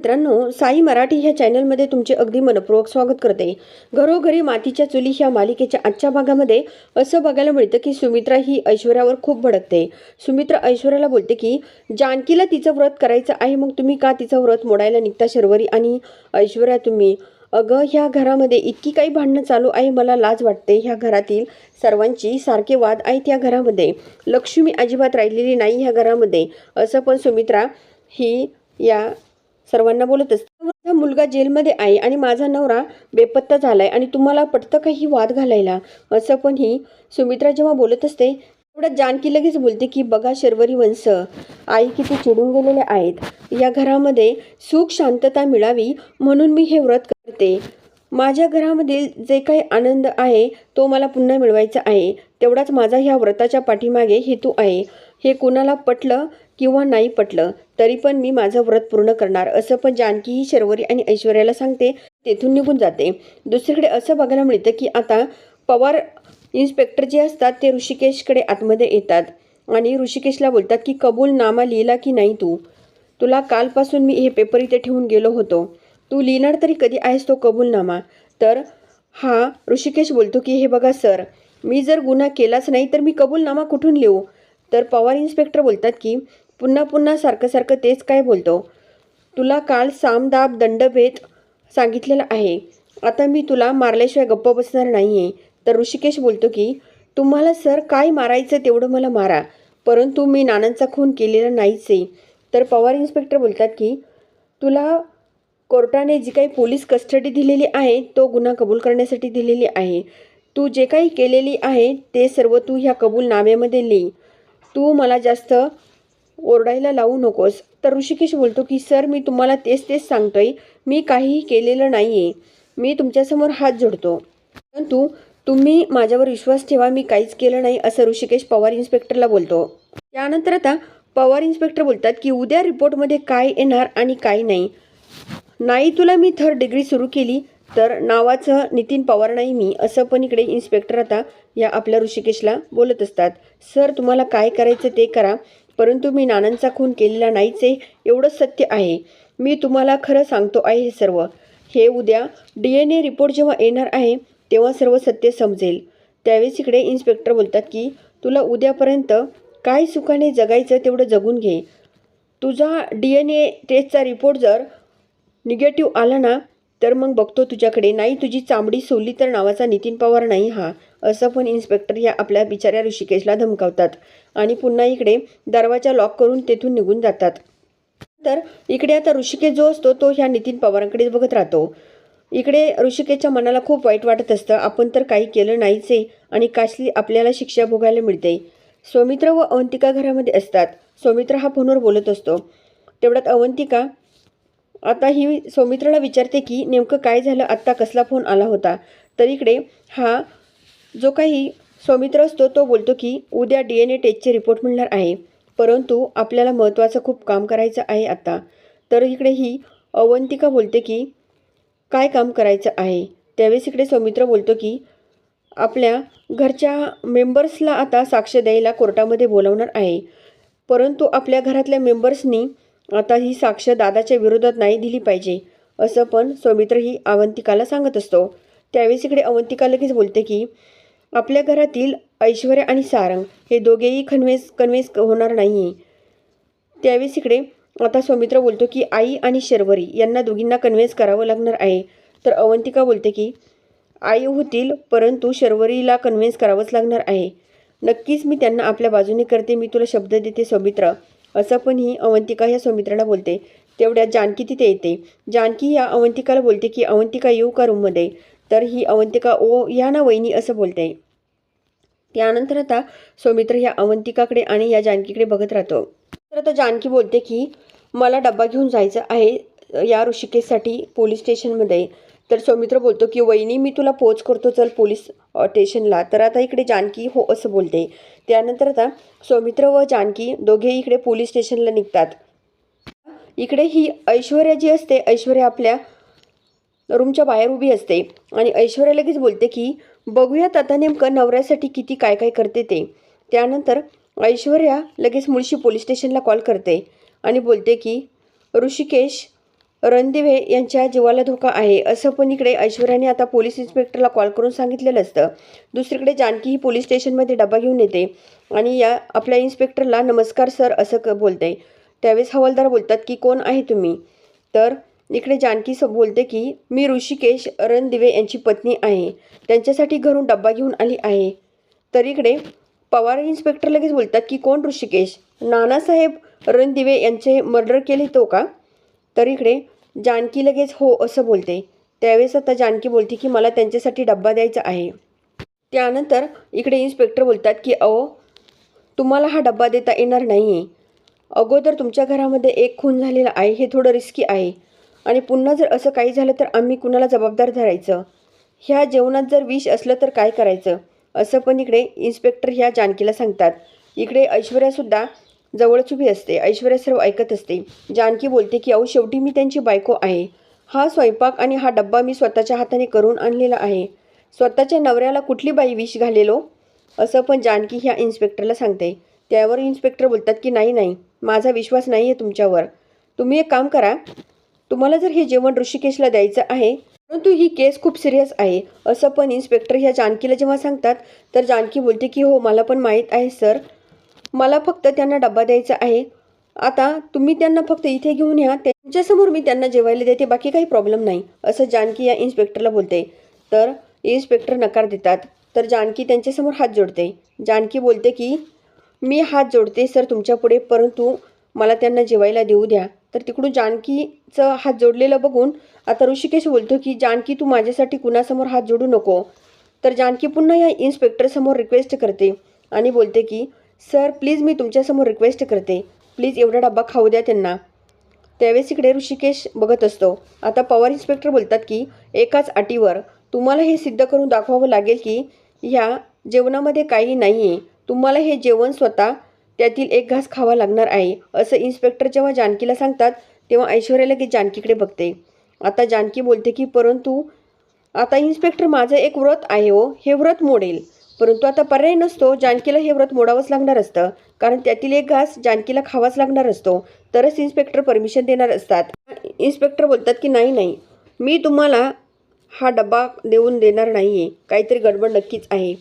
मित्रांनो साई मराठी ह्या चॅनलमध्ये तुमचे अगदी मनपूर्वक स्वागत करते. घरोघरी मातीच्या चुली ह्या मालिकेच्या आजच्या भागामध्ये असं बघायला मिळतं की सुमित्रा ही ऐश्वर्यावर खूप भडकते. सुमित्रा ऐश्वर्याला बोलते की जानकीला तिचं व्रत करायचं आहे मग तुम्ही का तिचं व्रत मोडायला निघता शर्वरी? आणि ऐश्वर्या तुम्ही? अगं ह्या घरामध्ये इतकी काही भांडणं चालू आहे मला लाज वाटते. ह्या घरातील सर्वांची सारखे वाद आहेत या घरामध्ये. लक्ष्मी अजिबात राहिलेली नाही ह्या घरामध्ये. असं पण सुमित्रा ही या सर्वांना बोलत असते. माझा मुलगा जेलमध्ये आहे आणि माझा नवरा बेपत्ता झालाय आणि तुम्हाला पटतं काही वाद घालायला? असं पण ही सुमित्रा जेव्हा बोलत असते तेवढ्यात जानकी लगेच बोलते की बघा शर्वरी वंश आई किती चिडून गेलेले आहेत. या घरामध्ये सुख शांतता मिळावी म्हणून मी हे व्रत करते. माझ्या घरामधील जे काही आनंद आहे तो मला पुन्हा मिळवायचा आहे. तेवढाच माझा ह्या व्रताच्या पाठीमागे हेतू आहे. हे कुणाला पटलं किंवा नाही पटलं तरी पण मी माझं व्रत पूर्ण करणार असं पण जानकी ही शर्वरी आणि ऐश्वर्याला सांगते तेथून निघून जाते. दुसरीकडे असं बघायला मिळतं की आता पवार इन्स्पेक्टर जे असतात ते ऋषिकेशकडे आतमध्ये येतात आणि ऋषिकेशला बोलतात की कबूल नामा लिहिला की नाही तू? तुला कालपासून मी हे पेपर इथे ठेवून गेलो होतो. तू लिहिणार तरी कधी आहेस तो कबूलनामा तर हा ऋषिकेश बोलतो की हे बघा सर मी जर गुन्हा केलाच नाही तर मी कबूलनामा कुठून लिहू? तर पवार इन्स्पेक्टर बोलतात की पुन्हा पुन्हा सारखं सारखं तेच काय बोलतो? तुला काल सामदाब दंडभेद सांगितलेला आहे. आता मी तुला मारल्याशिवाय गप्प बसणार नाही आहे तर ऋषिकेश बोलतो की तुम्हाला सर काय मारायचं तेवढं मला मारा. परंतु मी नानांचा खून केलेला नाहीच आहे तर पवार इन्स्पेक्टर बोलतात की तुला कोर्टाने जी काही पोलीस कस्टडी दिलेली आहे तो गुन्हा कबूल करण्यासाठी दिलेली आहे. तू जे काही केलेली आहे ते सर्व तू ह्या कबूलनाम्यामध्ये लिही. तू मला जास्त ओरडायला लावू नकोस. तर ऋषिकेश बोलतो की सर मी तुम्हाला तेच तेच सांगतोय. मी काहीही केलेलं नाही आहे मी तुमच्यासमोर हात जोडतो. परंतु तुम्ही माझ्यावर विश्वास ठेवा. मी काहीच केलं नाही असं ऋषिकेश पवार इन्स्पेक्टरला बोलतो. त्यानंतर आता पवार इन्स्पेक्टर बोलतात की उद्या रिपोर्टमध्ये काय येणार आणि काय नाही? नाही तुला मी थर्ड डिग्री सुरू केली तर नावाचं नितीन पवार नाही मी असं पण इकडे इन्स्पेक्टर आता या आपल्या ऋषिकेशला बोलत असतात. सर तुम्हाला काय करायचं ते करा. परंतु मी नानांचा खून केलेला नाहीच आहे एवढंच सत्य आहे. मी तुम्हाला खरं सांगतो आहे हे सर्व. हे उद्या डी एन ए रिपोर्ट जेव्हा येणार आहे तेव्हा सर्व सत्य समजेल. त्यावेळेस इकडे इन्स्पेक्टर बोलतात की तुला उद्यापर्यंत काय सुखाने जगायचं तेवढं जगून घे. तुझा डी एन ए टेस्टचा रिपोर्ट जर निगेटिव्ह आला ना तर मग बघतो तुझ्याकडे. नाही तुझी चांबडी सोलली तर नावाचा नितीन पवार नाही हा. असं पण इन्स्पेक्टर या आपल्या बिचाऱ्या ऋषिकेशला धमकावतात. आणि पुन्हा इकडे दरवाजा लॉक करून तेथून निघून जातात. तर इकडे आता ऋषिकेश जो असतो तो ह्या नितीन पवारांकडे बघत राहतो. इकडे ऋषिकेशच्या मनाला खूप वाईट वाटत असतं. आपण तर काही केलं नाहीच आहे आणि काशली आपल्याला शिक्षा भोगायला मिळते. सौमित्र व अवंतिका घरामध्ये असतात. सौमित्र हा फोनवर बोलत असतो. तेवढ्यात अवंतिका आता ही सौमित्राला विचारते की नेमकं काय झालं? आत्ता कसला फोन आला होता? तर इकडे हा जो काही सौमित्र असतो तो बोलतो की उद्या डी एन ए टेस्टचे रिपोर्ट मिळणार आहे. परंतु आपल्याला महत्त्वाचं खूप काम करायचं आहे आता. तर इकडे ही अवंतिका बोलते की काय काम करायचं आहे? त्यावेळेस इकडे सौमित्र बोलतो की आपल्या घरच्या मेंबर्सला आता साक्ष द्यायला कोर्टामध्ये बोलावणार आहे. परंतु आपल्या घरातल्या मेंबर्सनी आता ही साक्ष दादाच्या विरोधात नाही दिली पाहिजे असं पण सौमित्र ही अवंतिकाला सांगत असतो. त्यावेळेस इकडे अवंतिका लगेच बोलते की आपल्या घरातील ऐश्वर्या आणि सारंग हे दोघेही खनवेस कन्वेस होणार नाही. आहे त्यावेळेस इकडे आता सौमित्र बोलतो की आई आणि शर्वरी यांना दोघींना कन्व्हेन्स करावं लागणार आहे. तर अवंतिका बोलते की आई होतील परंतु शर्वरीला कन्व्हेन्स करावंच लागणार आहे. नक्कीच मी त्यांना आपल्या बाजूने करते मी तुला शब्द देते सौमित्र. असं पण ही अवंतिका ह्या सौमित्राला बोलते. तेवढ्यात जानकी तिथे येते. जानकी ह्या अवंतिकाला बोलते की अवंतिका येऊ का रूममध्ये तर ही अवंतिका ओ या ना वहिनी असं बोलते. त्यानंतर आता सौमित्र ह्या अवंतिकाकडे आणि या जानकीकडे बघत राहतो. तर आता जानकी बोलते की मला डब्बा घेऊन जायचं आहे या ऋषिकेशसाठी पोलीस स्टेशनमध्ये. तर सौमित्र बोलतो की वहिनी मी तुला पोच करतो चल पोलीस स्टेशनला. तर आता इकडे जानकी हो असं बोलते. त्यानंतर आता सौमित्र व जानकी दोघे इकडे पोलीस स्टेशनला निघतात. इकडे ही ऐश्वर्या जी असते. ऐश्वर्या आपल्या रूमच्या बाहेर उभी असते. आणि ऐश्वर्या लगेच बोलते की बघूयात आता नेमकं नवऱ्यासाठी किती काय काय करते ते. त्यानंतर ऐश्वर्या लगेच मुळशी पोलीस स्टेशनला कॉल करते आणि बोलते की ऋषिकेश रणदिवे यांच्या जीवाला धोका आहे. असं पण इकडे ऐश्वर्याने आता पोलीस इन्स्पेक्टरला कॉल करून सांगितलेलं असतं. दुसरीकडे जानकी ही पोलीस स्टेशनमध्ये डबा घेऊन येते आणि या आपल्या इन्स्पेक्टरला नमस्कार सर असं क बोलते. त्यावेळेस हवालदार बोलतात की कोण आहे तुम्ही? तर इकडे जानकी स बोलते की मी ऋषिकेश रणदिवे यांची पत्नी आहे. त्यांच्यासाठी घरून डब्बा घेऊन आली आहे. तर इकडे पवार इन्स्पेक्टर लगेच बोलतात की कोण ऋषिकेश? नानासाहेब रणदिवे यांचे मर्डर केले तो का? तर इकडे जानकी लगेच हो असं बोलते. त्यावेळेस आता जानकी बोलते की मला त्यांच्यासाठी डब्बा द्यायचा आहे. त्यानंतर इकडे इन्स्पेक्टर बोलतात की अहो तुम्हाला हा डब्बा देता येणार नाही आहे अगोदर तुमच्या घरामध्ये एक खून झालेला आहे हे थोडं रिस्की आहे. आणि पुन्हा जर असं काही झालं तर आम्ही कुणाला जबाबदार धरायचं? ह्या जेवणात जर विष असलं तर काय करायचं? असं पण इकडे इन्स्पेक्टर ह्या जानकीला सांगतात. इकडे ऐश्वर्यासुद्धा जवळच उभी असते. ऐश्वर्या सर्व ऐकत असते. जानकी बोलते की अहो शेवटी मी त्यांची बायको आहे. हा स्वयंपाक आणि हा डब्बा मी स्वतःच्या हाताने करून आणलेला आहे. स्वतःच्या नवऱ्याला कुठली बाई विष घालेलो? असं पण जानकी ह्या इन्स्पेक्टरला सांगते. त्यावर इन्स्पेक्टर बोलतात की नाही नाही. माझा विश्वास नाही आहे तुमच्यावर. तुम्ही एक काम करा. तुम्हाला जर हे जेवण ऋषिकेशला द्यायचं आहे परंतु ही केस खूप सिरियस आहे असं पण इन्स्पेक्टर ह्या जानकीला जेव्हा सांगतात तर जानकी बोलते की हो मला पण माहीत आहे सर मला फक्त त्यांना डब्बा द्यायचा आहे. आता तुम्ही त्यांना फक्त इथे घेऊन या त्यांच्यासमोर मी त्यांना जेवायला देते बाकी काही प्रॉब्लेम नाही असं जानकी या इन्स्पेक्टरला बोलते. तर इन्स्पेक्टर नकार देतात. तर जानकी त्यांच्यासमोर हात जोडते. जानकी बोलते की मी हात जोडते सर तुमच्यापुढे परंतु मला त्यांना जेवायला देऊ द्या. तर तिकडून जानकीचं हात जोडलेलं बघून आता ऋषिकेश बोलतो की जानकी तू माझ्यासाठी कुणासमोर हात जोडू नको. तर जानकी पुन्हा या इन्स्पेक्टरसमोर रिक्वेस्ट करते आणि बोलते की सर प्लीज मी तुमच्यासमोर रिक्वेस्ट करते. प्लीज एवढा डब्बा खाऊ द्या त्यांना. त्यावेळेस इकडे ऋषिकेश बघत असतो. आता पवार इन्स्पेक्टर बोलतात की एकाच अटीवर. तुम्हाला हे सिद्ध करून दाखवावं लागेल की ह्या जेवणामध्ये काही नाही आहे तुम्हाला हे जेवण स्वतः त्यातील एक घास खावा लागणार आहे असं इन्स्पेक्टर जेव्हा जानकीला सांगतात तेव्हा ऐश्वर्या लगेच जानकीकडे बघते. आता जानकी बोलते की परंतु आता इन्स्पेक्टर माझं एक व्रत आहे हो हे व्रत मोडेल. परंतु आता पर्याय नसतो जानकीला हे व्रत मोडावंच लागणार असतं. कारण त्यातील एक घास जानकीला खावाच लागणार असतो. तरच इन्स्पेक्टर परमिशन देणार असतात. इन्स्पेक्टर बोलतात की नाही नाही. मी तुम्हाला हा डब्बा देऊन देणार नाही आहे काहीतरी गडबड नक्कीच आहे.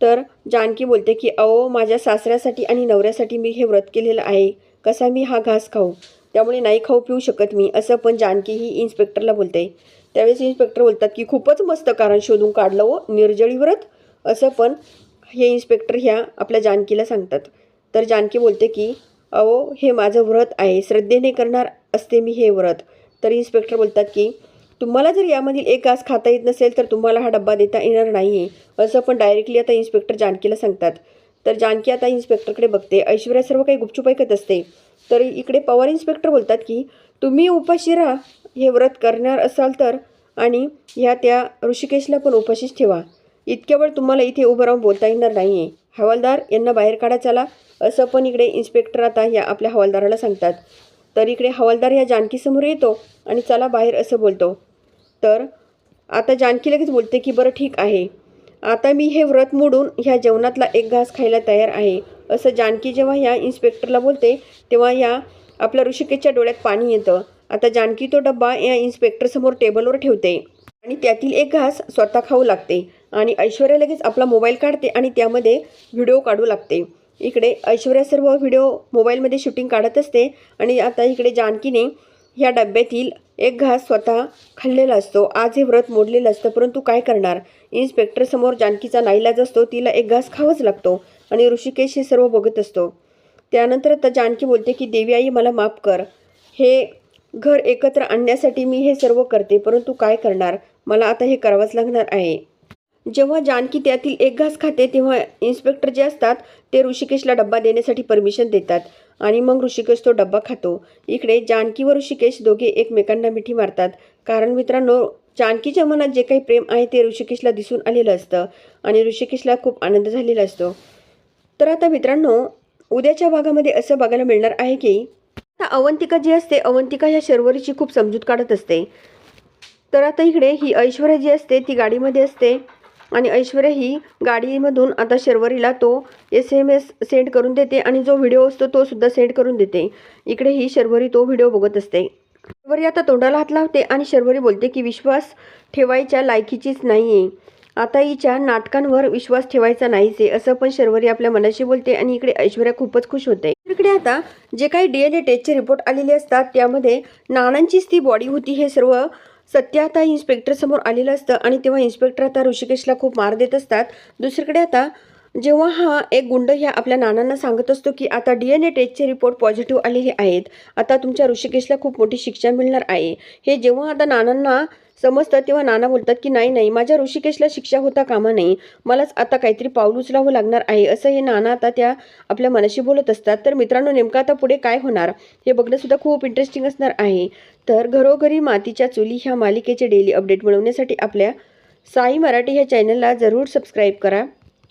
तर जानकी बोलते की अहो माझ्या सासऱ्यासाठी आणि नवऱ्यासाठी मी हे व्रत केलेलं आहे. कसा मी हा घास खाऊ? त्यामुळे नाही खाऊ पिऊ शकत मी असं पण जानकी ही इन्स्पेक्टरला बोलते. त्यावेळेस इन्स्पेक्टर बोलतात की खूपच मस्त कारण शोधून काढलं हो निर्जळी व्रत. असं पण हे इन्स्पेक्टर ह्या आपल्या जानकीला सांगतात. तर जानकी बोलते की अहो हे माझं व्रत आहे. श्रद्धेने करणार असते मी हे व्रत. तर इन्स्पेक्टर बोलतात की तुम्हाला जर यामधील एक घास खाता येत नसेल तर तुम्हाला हा डब्बा देता येणार नाही आहे असं पण डायरेक्टली आता इन्स्पेक्टर जानकीला सांगतात. तर जानकी आता इन्स्पेक्टरकडे बघते. ऐश्वर्या सर्व काही गुपचूप ऐकत असते. तर इकडे पवार इन्स्पेक्टर बोलतात की तुम्ही उपाशी राहा. हे व्रत करणार असाल तर आणि ह्या त्या ऋषिकेशला पण उपाशीच ठेवा. इतक्या वेळ तुम्हाला इथे उभं राहून बोलता येणार नाही आहे हवालदार यांना बाहेर काढा चला. असं पण इकडे इन्स्पेक्टर आता ह्या आपल्या हवालदाराला सांगतात. तर इकडे हवालदार ह्या जानकीसमोर येतो आणि चला बाहेर असं बोलतो. तर आता जानकी लगेच बोलते की बरं ठीक आहे. आता मी हे व्रत मोडून ह्या जेवणातला एक घास खायला तयार आहे. असं जानकी जेव्हा ह्या इन्स्पेक्टरला बोलते तेव्हा या आपल्या ऋषिकेशच्या डोळ्यात पाणी येतं. आता जानकी तो डब्बा या इन्स्पेक्टरसमोर टेबलवर ठेवते आणि त्यातील एक घास स्वतः खाऊ लागते आणि ऐश्वर्या लगेच आपला मोबाईल काढते आणि त्यामध्ये व्हिडिओ काढू लागते. इकडे ऐश्वर्या सर्व व्हिडिओ मोबाईलमध्ये शूटिंग काढत असते आणि आता इकडे जानकीने ह्या डब्यातील एक घास स्वतः खाल्लेला असतो. आज हे व्रत मोडलेलं असतं परंतु काय करणार? इन्स्पेक्टरसमोर जानकीचा नाईलाज असतो तिला एक घास खावाच लागतो आणि ऋषिकेश हे सर्व बघत असतो. त्यानंतर आता जानकी बोलते की देवी आई मला माफ कर. हे घर एकत्र आणण्यासाठी मी हे सर्व करते परंतु काय करणार? मला आता हे करावंच लागणार आहे. जेव्हा जानकी त्यातील एक घास खाते तेव्हा इन्स्पेक्टर जे असतात ते ऋषिकेशला डब्बा देण्यासाठी परमिशन देतात. आणि मग ऋषिकेश तो डब्बा खातो. इकडे जानकी व ऋषिकेश दोघे एकमेकांना मिठी मारतात. कारण मित्रांनो जानकीच्या मनात जे काही प्रेम आहे ते ऋषिकेशला दिसून आलेलं असतं आणि ऋषिकेशला खूप आनंद झालेला असतो. तर आता मित्रांनो उद्याच्या भागामध्ये असं बघायला मिळणार आहे की आता अवंतिका जी असते अवंतिका ह्या शर्वरीची खूप समजूत काढत असते. तर आता इकडे ही ऐश्वर्या जी असते ती गाडीमध्ये असते. आणि ऐश्वर्या ही गाडीमधून आता शर्वरीला तो एस एम एस सेंड करून देते आणि जो व्हिडिओ असतो तो सुद्धा सेंड करून देते. इकडे ही शर्वरी तो व्हिडिओ बघत असते. शर्वरी आता तोंडाला हात लावते आणि शर्वरी बोलते की विश्वास ठेवायच्या लायकीचीच नाही आहे आता हिच्या नाटकांवर विश्वास ठेवायचा नाहीच आहे असं पण शर्वरी आपल्या मनाशी बोलते आणि इकडे ऐश्वर्या खूपच खुश होते. इकडे आता जे काही डी एन ए टेस्टचे रिपोर्ट आलेले असतात त्यामध्ये नानांचीच ती बॉडी होती हे सर्व सत्य आता इन्स्पेक्टर समोर आलेलं असतं आणि तेव्हा इन्स्पेक्टर आता ऋषिकेशला खूप मार देत असतात. दुसरीकडे आता जेव्हा हा एक गुंड ह्या आपल्या नानांना सांगत असतो की आता डी एन ए टेस्टचे रिपोर्ट पॉझिटिव्ह आलेले आहेत आता तुमच्या ऋषिकेशला खूप मोठी शिक्षा मिळणार आहे. हे जेव्हा आता नानांना समजतं तेव्हा नाना बोलतात की नाही नाही माझ्या ऋषिकेशला शिक्षा होता कामा नाही मलाच आता काहीतरी पाऊल उचलावं लागणार आहे असं हे नाना आता त्या आपल्या मनाशी बोलत असतात. तर मित्रांनो नेमकं आता पुढे काय होणार? हे बघणंसुद्धा खूप इंटरेस्टिंग असणार आहे. तर घरोघरी मातीच्या चुली ह्या मालिकेचे डेली अपडेट मिळवण्यासाठी आपल्या साई मराठी ह्या चॅनलला जरूर सबस्क्राईब करा.